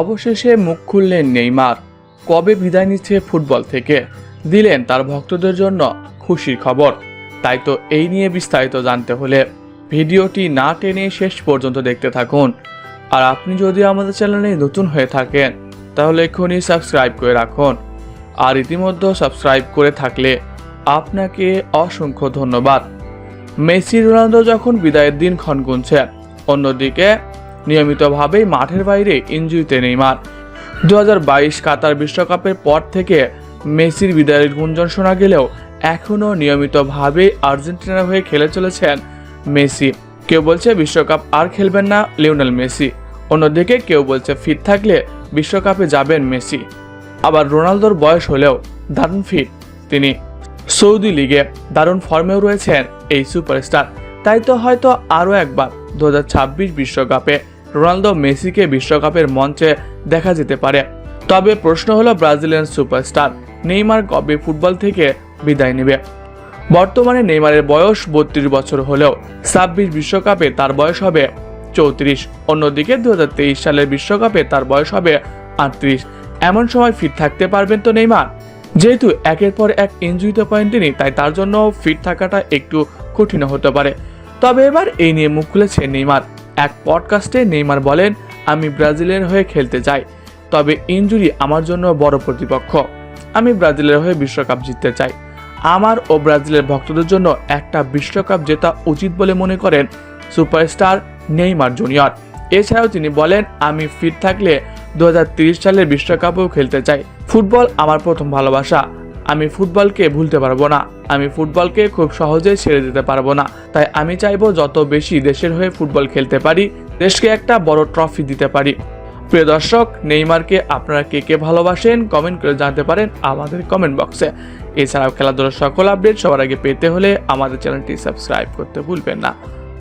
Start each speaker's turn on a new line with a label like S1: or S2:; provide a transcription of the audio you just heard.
S1: অবশেষে মুখ খুললেন নেইমার। কবে বিদায় নিচ্ছে ফুটবল থেকে? দিলেন তার ভক্তদের জন্য খুশির খবর। তাই তো এই নিয়ে বিস্তারিত জানতে হলে ভিডিওটি না টেনে শেষ পর্যন্ত দেখতে থাকুন। আর আপনি যদি আমাদের চ্যানেলে নতুন হয়ে থাকেন, তাহলে এক্ষুনি সাবস্ক্রাইব করে রাখুন। আর ইতিমধ্যে সাবস্ক্রাইব করে থাকলে আপনাকে অসংখ্য ধন্যবাদ। মেসি রোনালদো যখন বিদায়ের দিন ক্ষণ গুনছে অন্যদিকে নিয়মিতভাবেই মাঠের বাইরে ইঞ্জুরিতে নেইমার। দু কাতার বিশ্বকাপের পর থেকে মেসির বিদায়ের গুঞ্জন শোনা গেলেও এখনও নিয়মিতভাবে আর্জেন্টিনার হয়ে খেলে চলেছেন মেসি। কেউ বলছে বিশ্বকাপ আর খেলবেন না লিওনেল মেসি। অন্যদিকে কেউ বলছে ফিট থাকলে বিশ্বকাপে যাবেন মেসি। আবার রোনালদোর বয়স হলেও দারুণ ফিট তিনি। সৌদি লিগে দারুণ ফর্মেও রয়েছেন এই সুপারস্টার। তাই তো হয়তো আরও একবার দু বিশ্বকাপে রোনালদো মেসিকে বিশ্বকাপের মঞ্চে দেখা যেতে পারে। তবে প্রশ্ন হলো ব্রাজিলিয়ান সুপারস্টার নেইমার কবে ফুটবল থেকে বিদায় নেবে? বর্তমানে নেইমারের বয়স বত্রিশ বছর হলেও ছাব্বিশ বিশ্বকাপে তার বয়স হবে চৌত্রিশ, অন্যদিকে দুই হাজার তেইশ সালের বিশ্বকাপে তার বয়স হবে আটত্রিশ। এমন সময় ফিট থাকতে পারবেন তো নেইমার? যেহেতু একের পর এক ইঞ্জুরিতে পয়েন্ট তিনি, তাই তার জন্য ফিট থাকাটা একটু কঠিন হতে পারে। তবে এবার এই নিয়ে মুখ খুলেছে নেইমার। এক পডকাস্টে নেইমার বলেন, আমি ব্রাজিলের হয়ে খেলতে চাই, তবে ইঞ্জুরি আমার জন্য বড় প্রতিপক্ষ। আমি ব্রাজিলের হয়ে বিশ্বকাপ জিততে চাই। আমার ও ব্রাজিলের ভক্তদের জন্য একটা বিশ্বকাপ জেতা উচিত বলে মনে করেন সুপারস্টার নেইমার জুনিয়র। এছাড়াও তিনি বলেন, আমি ফিট থাকলে দু সালের বিশ্বকাপেও খেলতে চাই। ফুটবল আমার প্রথম ভালোবাসা। আমি ফুটবলকে ভুলতে পারব না। আমি ফুটবলকে খুব সহজে ছেড়ে দিতে পারব না। তাই আমি চাইব যত বেশি দেশের হয়ে ফুটবল খেলতে পারি, দেশকে একটা বড় ট্রফি দিতে পারি। প্রিয় দর্শক, নেইমারকে আপনারা কে কে ভালোবাসেন কমেন্ট করে জানতে পারেন আমাদের কমেন্ট বক্সে এছাড়াও খেলাধুলার সকল আপডেট সবার আগে পেতে হলে আমাদের চ্যানেলটি সাবস্ক্রাইব করতে ভুলবেন না।